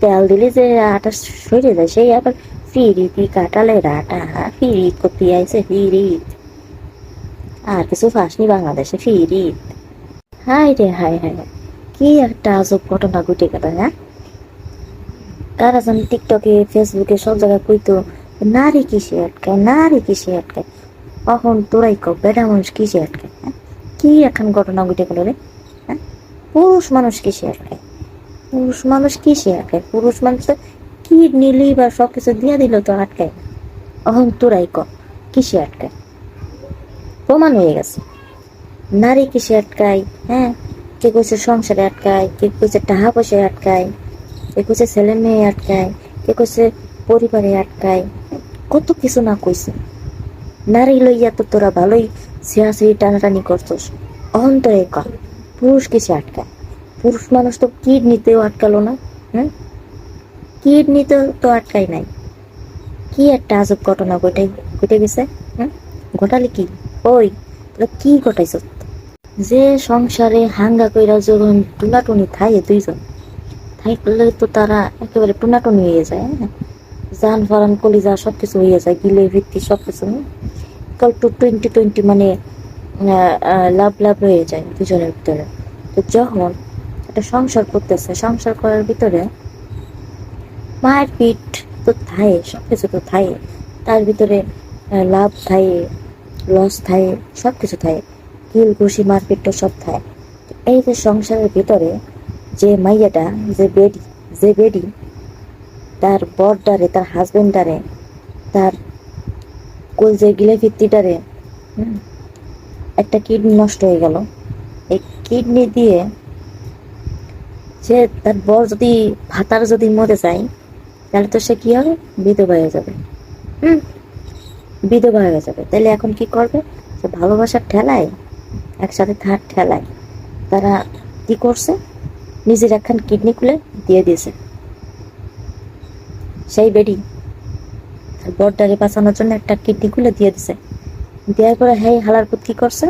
তেল দিলে যে আটা সরে যায়, সেই আবার ফিরিতি কাটালের আটা ফিরিত করতে আইছে ফিরিত আর কিছু ফাঁসনি বাংলাদেশে ফিরিত হাই রে হাই হাই কি একটা আজব ঘটনা ঘটে গেল হ্যাঁ? কারা জানি টিকটকে, ফেসবুকে সব জায়গায় কইতো, নারী কিসে আটকায়, নারী কিসে আটকায়? কখন তোরাই কো বেটা মানুষ কিসে আটকায় হ্যাঁ? কি এখন ঘটনা ঘটে গেল রে হ্যাঁ? পুরুষ মানুষ কিসে আটকায়? পুরুষ মানুষ কিসে আটকায় পুরুষ মানুষ তো কিডনি লিভার সব কিছু দিয়ে দিল তো আটকায় না। অহন তোরাই ক কিসে আটকায়? প্রমাণ হয়ে গেছে। নারী কিসে আটকায়? হ্যাঁ কে কইছে সংসারে আটকায় কে কইছে টাকা পয়সায় আটকায় কে কইছে ছেলে মেয়ে আটকায় কে কইছে পরিবারে আটকায়। কত কিছু না কইছে। নারী লইয়া তো তোরা ভালোই সিয়াসি টানাটানি করছস। অন্তরে ক পুরুষ কিসে আটকায়? পুরুষ মানুষ তো কিডনিতেও আটকালো না হুম কিডনিতেও তো আটকাই নাই। কি একটা আজব ঘটনা ঘটে ঘটে গেছে হুম ঘটালে কি? ওই কি ঘটাইছ? যে সংসারে হাঙ্গা কইরা যখন টুনাটুনি থাইয়ে দুইজন থাইলে তো তারা একেবারে টুনাটুনি হয়ে যায় হ্যাঁ? জান ফারান কলিজা সব কিছু হয়ে যায় গিলে ভিত্তি সব কিছু কাল টু টোয়েন্টি টোয়েন্টি মানে লাভ লাভ হয়ে যায় দুজনের ভিতরে। তো যখন একটা সংসার করতেছে, সংসার করার ভিতরে মায়ের পিঠ তো থায়ে সব কিছু তো থায়ে। তার ভিতরে লাভ থায়ে লস থায়ে সব কিছু থায়ে। কিল ঘুষি, মারপিট তো সব থায়। এই যে সংসারের ভিতরে যে মাইয়াটা, যে বেডি যে বেডি, তার বরডারে, তার হাজবেন্ডারে তার কলজে গিলে ভিত্তিটারে একটা কিডনি নষ্ট হয়ে গেল। এই কিডনি দিয়ে সে তার বর যদি, ভাতার যদি মরে যায়, তাহলে তো সে কি হবে? বিধবা হয়ে যাবে। হুম? বিধবা হয়ে যাবে। তাহলে এখন কি করবে? সে ভালোবাসার ঠেলায়, একসাথে থাক ঠেলায়, তারা কি করছে? নিজের একখান কিডনি খুলে দিয়ে দিয়েছে। সেই বেডি তার বরডারে বাঁচানোর জন্য একটা কিডনি খুলে দিয়ে দিছে। দেওয়ার পরে হ্যাঁ হালার পুত কি করছে?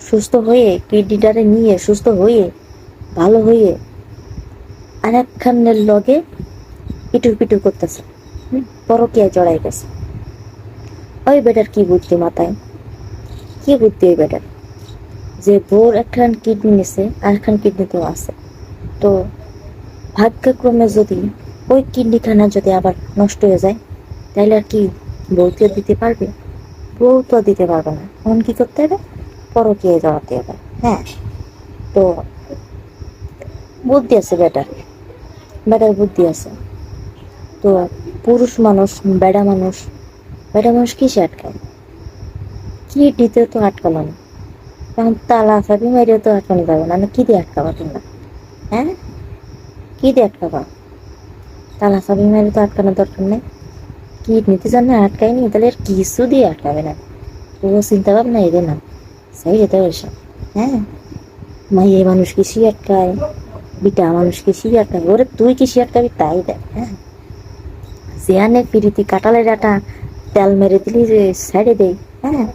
সুস্থ হয়ে কিডনিটারে নিয়ে, সুস্থ হয়ে ভালো হয়ে আর একখানের লগে পিটুর পিটুর করতেছে। পরকিয়া জড়াই গেছে। ওই বেটার কি বুদ্ধি মাথায়? কি বুদ্ধি ওই বেটার? যে বোর একখান কিডনি নিছে আর একখান কিডনি তো আছে। তো ভাগ্যক্রমে যদি ওই কিডনিখানা যদি আবার নষ্ট হয়ে যায় তাহলে আর কি বউকেও দিতে পারবে? বউ তো দিতে পারবে না। তখন কি করতে হবে? পরকীয় জড়াতে হবে। হ্যাঁ তো বুদ্ধি আছে বেটার বেটার বুদ্ধি আছে। তো পুরুষ মানুষ, বেড়া মানুষ বেড়া মানুষ কিসে আটকায়? কিডনিতে তো আটকালো না। তখন তালা চাবি মেরেও তো আটকানো যাবে না। না কি দিয়ে আটকাবা তোমরা? হ্যাঁ? কি দিয়ে আটকাবা? তালা চাবি মেরে তো আটকানোর দরকার নেই। কিডনিতে জানে আটকায়নি, তাহলে আর কিছু দিয়ে আটকাবে না। পুরো চিন্তা ভাবনা এদের না। সেই যেতে হ্যাঁ? মাইয়ে মানুষ কৃষি আটকায়? বিটা মানুষকে শিয়ার খাবি ওরে তুই কি শিয়ার খাবি তাই দেখ হ্যাঁ। জিয়ানে ফিরিতি কাটালে ডাটা তেল মেরে দিলি যে সাইডে দেয় হ্যাঁ।